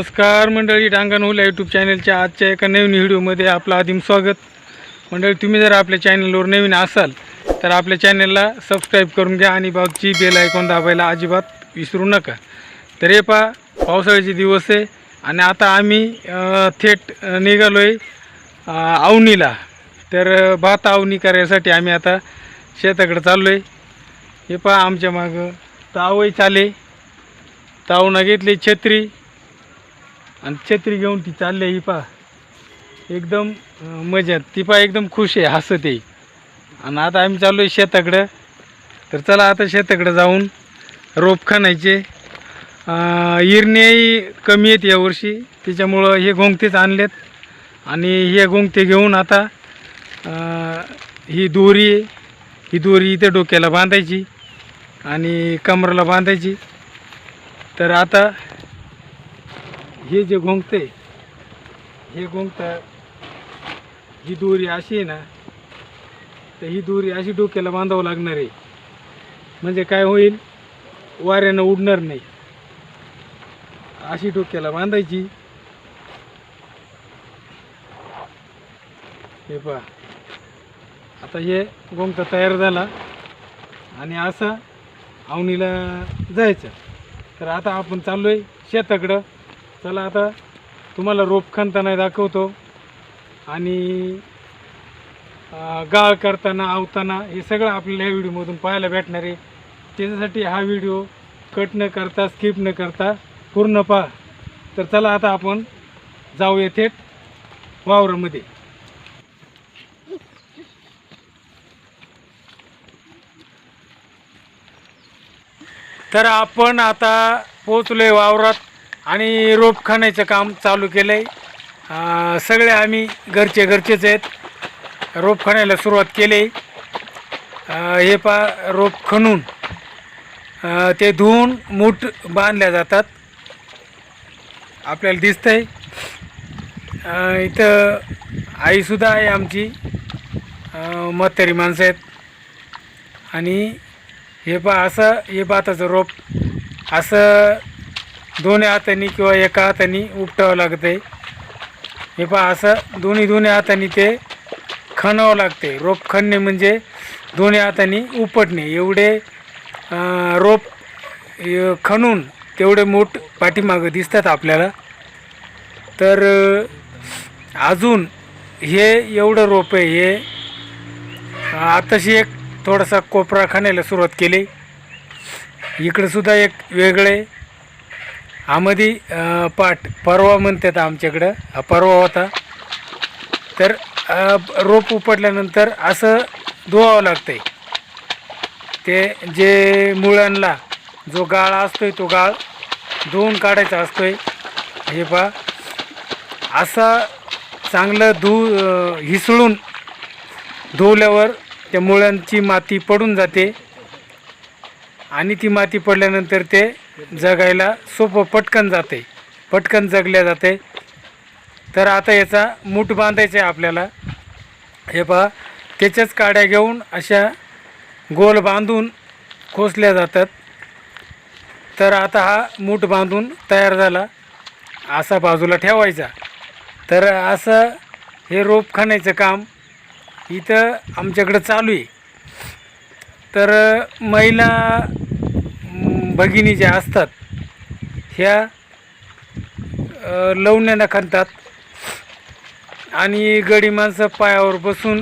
नमस्कार मंडळी डांगण यूट्यूब चॅनलच्या आजच्या एका नवीन व्हिडिओमध्ये आपलं आदिम स्वागत. मंडळी तुम्ही जर आपल्या चॅनलवर नवीन असाल तर आपल्या चॅनलला सबस्क्राईब करून घ्या आणि बाजूची बेल ऐकून दाबायला अजिबात विसरू नका. तर हे पहा पावसाळ्याचे दिवस आहे आणि आता आम्ही थेट निघालो आहे आवनीला तर भात आवनी करायसाठी आम्ही आता शेताकडे चाललो आहे हे पहा आमच्या मागं तावही चाले. तावनं घेतली छत्री. आणि छत्री घेऊन ती चालली ही पा एकदम मजा मजेत. ती पा एकदम खुश आहे हसत आहे. आणि आता आम्ही चाललो आहे शेताकडं. तर चला आता शेताकडं जाऊन रोप खाणायचे. इरण्याही कमी आहेत यावर्षी त्याच्यामुळं हे गोंगतेच आणलेत. आणि हे गोंगते घेऊन आता ही दोरी ही दोरी इथे डोक्याला बांधायची आणि कमराला बांधायची. तर आता हे जे घोंगते हे घोंगत ही दोरी अशी आहे ना तर ही दोरी अशी डोक्याला बांधावं लागणार आहे. म्हणजे काय होईल? वाऱ्यानं उडणार नाही. अशी डोक्याला बांधायची. हे पहा. आता हे गोंगता तयार झाला आणि असा अवनीला जायचं. तर आता आपण चाललो आहे शेताकडं. चला आता तुम्हाला रोप खणताना दाखवतो. आणि गाळ करताना आवताना हे सगळं आपल्याला ह्या व्हिडिओमधून पाहायला भेटणार आहे. त्याच्यासाठी हा व्हिडिओ कट न करता स्किप न करता पूर्ण पहा. तर चला आता आपण जाऊया थेट वावरामध्ये. तर आपण आता पोचलोय वावरात. आणि रोप खाण्याचं काम चालू केलं आहे सगळे आम्ही घरचे घरचेच आहेत. रोप खाण्याला सुरुवात केली. हे पा रोप खणून ते धुवून मूठ बांधल्या जातात. आपल्याला दिसतंय. इथं आईसुद्धा आहे आमची. म्हातारी माणसं आहेत. आणि हे पा असं हे पाताचं रोप असं दोन्ही हाताने किंवा एका हाताने उपटावं लागतं आहे हे पहा असं दोन्ही दोन्ही हाताने ते खणावं लागते रोप खणणे म्हणजे दोन्ही हाताने उपटणे. एवढे रोप खणून तेवढे मोठ पाठीमागं दिसतात आपल्याला. तर अजून हे एवढं रोप आहे हे आताशी एक थोडासा कोपरा खाण्याला सुरुवात केली. इकडंसुद्धा एक वेगळे आमदी पाट परवा म्हणतात आमच्याकडं हा परवा होता. तर रोप उपटल्यानंतर असं धुवावं लागतंय. ते जे मुळांना जो गाळ असतोय तो गाळ धुवून काढायचा असतोय. हे पा असा चांगलं धु हिसळून धुवल्यावर त्या मुळांची माती पडून जाते. आणि ती माती पडल्यानंतर ते जगायला सोपं पटकन जाते. पटकन जगल्या जाते. तर आता याचा मूठ बांधायचं आहे आपल्याला. हे पहा त्याच्याच काड्या घेऊन अशा गोल बांधून खोसल्या जातात. तर आता हा मूठ बांधून तयार झाला. असा बाजूला ठेवायचा. तर असं हे रोप खाण्याचं काम इथं आमच्याकडं चालू आहे. तर महिला भगिनी ज्या असतात ह्या अ, लवण्यानं खणतात. आणि गडी माणसं पायावर बसून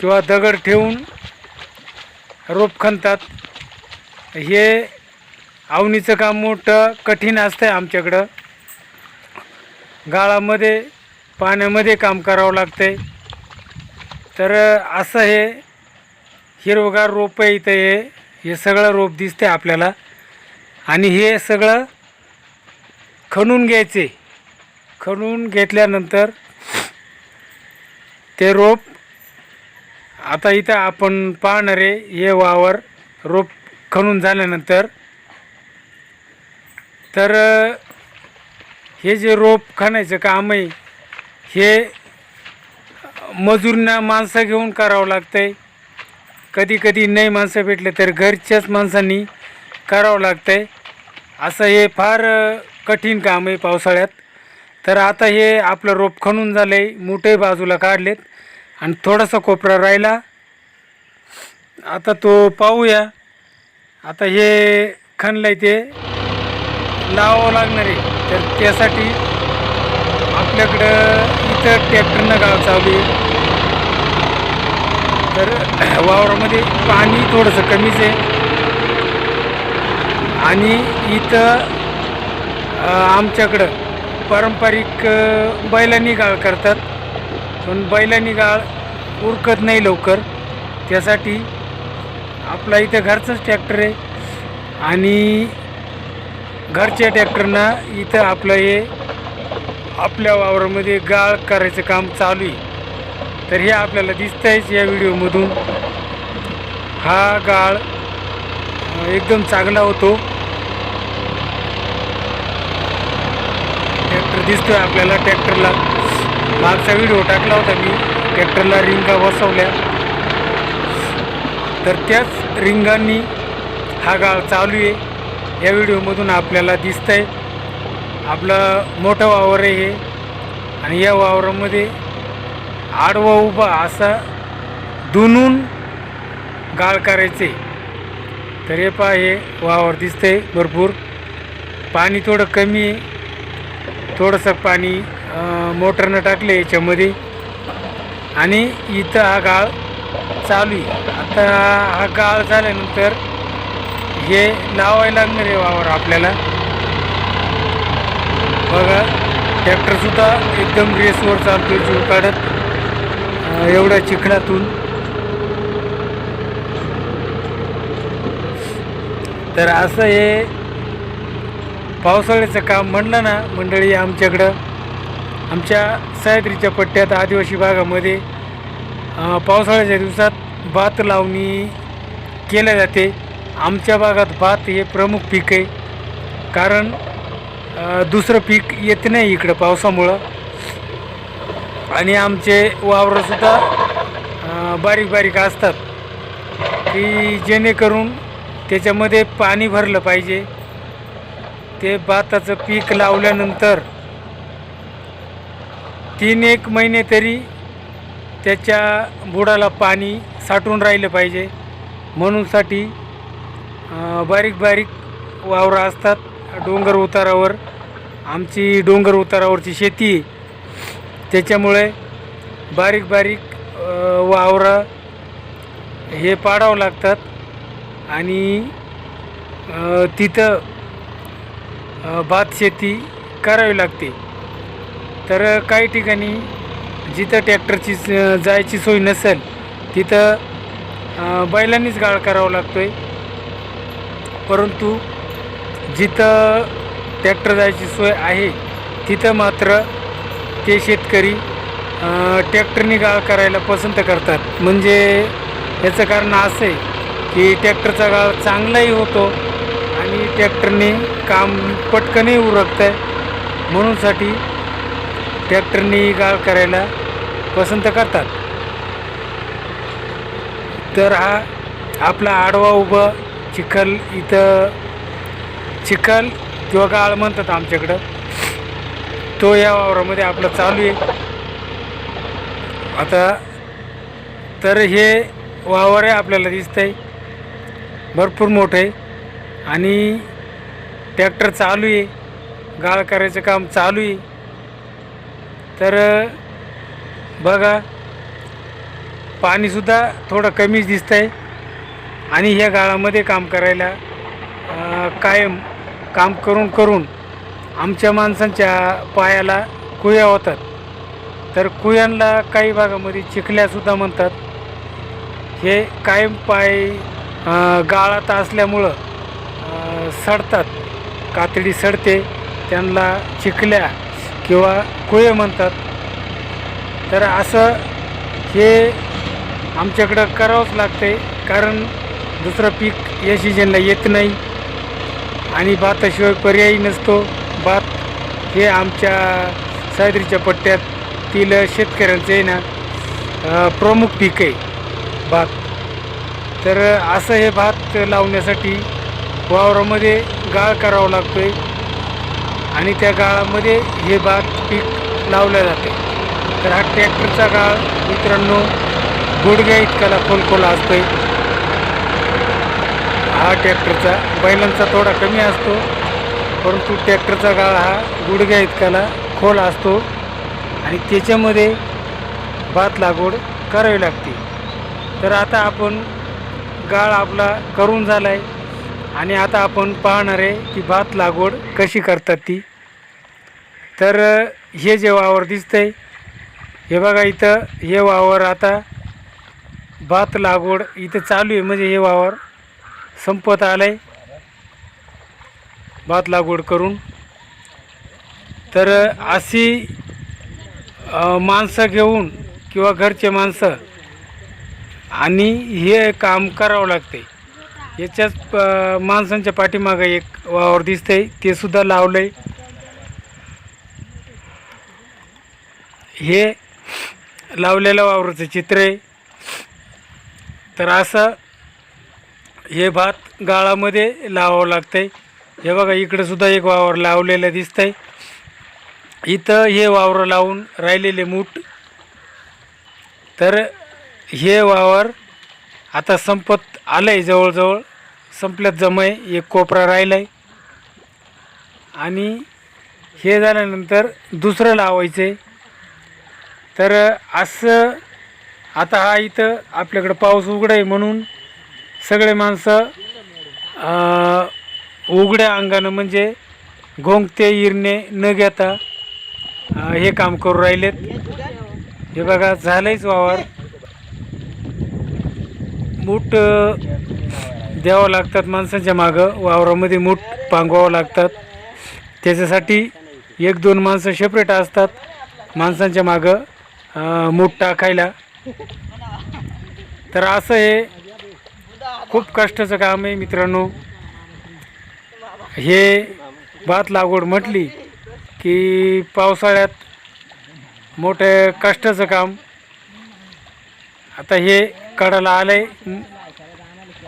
किंवा दगड ठेवून रोप खणतात. हे आवनीचं काम मोठं कठीण असतं आहे आमच्याकडं. गाळामध्ये पाण्यामध्ये काम करावं लागतंय. तर असं हे हिरवगार रोप इथं हे हे सगळं रोप दिसते आपल्याला. आणि हे सगळं खणून घ्यायचे. खणून घेतल्यानंतर ते रोप आता इथं आपण पाहणारे हे वावर रोप खणून झाल्यानंतर. तर हे जे रोप खणायचं काम आहे हे मजुरींना माणसं घेऊन करावं लागतंय. कधी कधी नाही माणसं भेटले तर घरच्याच माणसांनी करावं लागतं आहे असं हे फार कठीण काम आहे पावसाळ्यात. तर आता हे आपलं रोप खणून झालं आहे मोठे बाजूला काढलेत आणि थोडासा कोपरा राहिला. आता तो पाहूया. आता हे खणलं आहे ते. लावावं लागणार आहे. तर त्यासाठी आपल्याकडं इथं ट्रॅक्टरनं गाव चालू आहे. तर वावरामध्ये पाणी थोडंसं कमीच आहे. आणि इथं आमच्याकडं पारंपरिक बैलांनी गाळ करतात. पण बैलांनी गाळ उरकत नाही लवकर. त्यासाठी आपला इथं घरचंच ट्रॅक्टर आहे. आणि घरच्या ट्रॅक्टरना इथं आपलं हे आपल्या वावरामध्ये गाळ करायचं काम चालू आहे. तर हे आपल्याला दिसतंयच या व्हिडिओमधून. हा गाळ एकदम चांगला होतो ट्रॅक्टर दिसतोय आपल्याला ट्रॅक्टरला. मागचा व्हिडिओ टाकला होता मी ट्रॅक्टरला रिंगा बसवल्या. तर त्याच रिंगांनी हा गाळ चालू आहे. या व्हिडिओमधून आपल्याला दिसतंय आपलं मोठं वावर आहे हे. आणि या वावरामध्ये आडवा उभा असा दुनून गाळ करायचे. तर हे पहा हे वावर दिसतंय भरपूर. पाणी थोडं कमी आहे. थोडंसं पाणी मोटरनं टाकले याच्यामध्ये. आणि इथं हा गाळ चालू आहे. आता हा गाळ झाल्यानंतर हे लावायला लागणार आहे वावर आपल्याला. बघा ट्रॅक्टरसुद्धा एकदम रेसवर चालतो जीव काढत. एवढ्या चिखलातून. तर असं हे पावसाळ्याचं काम म्हणलं ना मंडळी आमच्याकडं आमच्या सह्याद्रीच्या पट्ट्यात आदिवासी भागामध्ये पावसाळ्याच्या दिवसात भात लावणी केल्या जाते. आमच्या भागात भात हे प्रमुख पीक आहे. कारण दुसरं पीक येत नाही इकडं पावसामुळं. आणि आमचे वावरंसुद्धा बारीक बारीक असतात. की जेणेकरून त्याच्यामध्ये पाणी भरलं पाहिजे. ते भाताचं पीक लावल्यानंतर तीन एक महिने तरी त्याच्या बुडाला पाणी साठून राहिलं पाहिजे. म्हणूनसाठी बारीक बारीक वावरं असतात डोंगर उतारावर. आमची डोंगर उतारावरची शेती त्याच्यामुळे बारीक बारीक वावरं हे पाडावं लागतात. आणि तिथं भात शेती करावी लागते. तर काही ठिकाणी जिथं ट्रॅक्टरची जायची सोय नसेल तिथं बैलांनीच गाळ करावा लागतो आहे परंतु जिथं ट्रॅक्टर जायची सोय आहे तिथं मात्र ते शेतकरी ट्रॅक्टरने गाळ करायला पसंत करतात. म्हणजे याचं कारण असं आहे की ट्रॅक्टरचा गाळ चांगलाही होतो आणि ट्रॅक्टरने काम पटकनही उरकतं आहे म्हणूनसाठी ट्रॅक्टरने गाळ करायला पसंत करतात. तर हा आपला आडवा उभा चिखल इथं चिखल किंवा गाळ म्हणतात आमच्याकडं तो या वावरामध्ये आपलं चालू आहे. आता तर हे वावर आहे आपल्याला दिसतंय. भरपूर मोठं आहे. आणि ट्रॅक्टर चालू आहे. गाळ करायचं काम चालू आहे. तर बघा पाणीसुद्धा थोडं कमीच दिसतं आहे आणि ह्या गाळामध्ये काम करायला कायम काम करून करून आमच्या माणसांच्या पायाला कुया होतात. तर कुयांना काही भागामध्ये चिखल्यासुद्धा म्हणतात. हे कायम पाय गाळात असल्यामुळं सडतात कातडी सडते त्यांना चिखल्या किंवा कुळे म्हणतात. तर असं हे आमच्याकडं करावंच लागते कारण दुसरं पीक या सीजनला येत नाही. आणि भाताशिवाय पर्यायी नसतो. भात हे आमच्या सह्याद्रीच्या पट्ट्यातील शेतकऱ्यांचं ना प्रमुख पीक आहे भात. तर असं हे भात लावण्यासाठी वावरामध्ये गाळ करावा लागतो आहे आणि त्या गाळामध्ये हे भात पीक लावलं जाते. तर हा ट्रॅक्टरचा गाळ मित्रांनो गुडघ्या इतकाला असतो आहे हा ट्रॅक्टरचा बैलांचा थोडा कमी असतो परंतु ट्रॅक्टरचा गाळ हा गुडघ्या इतकाला खोल असतो आणि त्याच्यामध्ये भात लागवड करावी लागते. तर आता आपण गाळ आपला करून झाला आहे आणि आता आपण पाहणार आहे की भात लागवड कशी करतात ती. तर हे जे वावर दिसतंय हे बघा इथं हे वावर आता भात लागवड इथं चालू आहे. म्हणजे हे वावर संपत आलं आहे भात लागवड करून. तर अशी माणसं घेऊन किंवा घरचे माणसं आणि हे काम करावं लागते याच्याच प माणसांच्या पाठीमागं एक वावर दिसतंय ते सुद्धा लावलंय. हे लावलेलं वावराचं चित्र आहे. तर असं हे भात गाळामध्ये लावावं लागतंय. हे बघा इकडंसुद्धा एक वावर लावलेलं दिसतंय. इथं हे वावर लावून राहिलेले मूठ. तर हे वावर आता संपत आलं आहे जवळजवळ. संपल्यात जमय एक कोपरा राहिला आहे आणि हे झाल्यानंतर दुसरं लावायचं आहे तर असं आता हा इथं आपल्याकडं पाऊस उघडा आहे म्हणून सगळे माणसं उघड्या अंगानं म्हणजे घोंगते इरणे न घेता हे काम करू राहिलेत. हे बघा झालंयच वावर. मूठ द्यावं लागतात माणसांच्या मागं वावरामध्ये मूठ पांगवावं लागतात. त्याच्यासाठी एक दोन माणसं सेपरेट असतात माणसांच्या मागं मूठ टाकायला. तर असं हे खूप कष्टाचं काम आहे मित्रांनो. हे भात लागवड म्हटली की पावसाळ्यात मोठं कष्टाचं काम. आता हे काढायला आलं आहे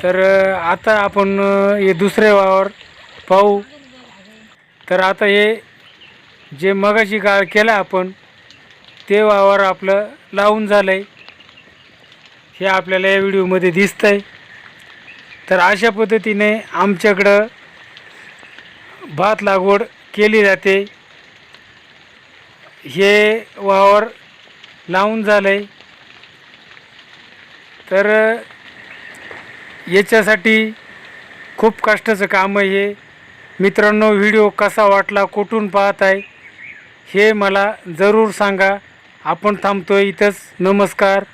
तर आता आपण हे दुसरे वावर पाहू. तर आता हे जे मगाशी काळ केला आपण ते वावर आपलं लावून झालं आहे हे आपल्याला या व्हिडिओमध्ये दिसतं आहे तर अशा पद्धतीने आमच्याकडं भात लागवड केली जाते. हे वावर लावून झालं आहे तर याच्यासाठी खूप कष्टाचं काम आहे हे. मित्रांनो व्हिडिओ कसा वाटला कुठून पाहत आहे हे मला जरूर सांगा. आपण थांबतो इथंच. नमस्कार.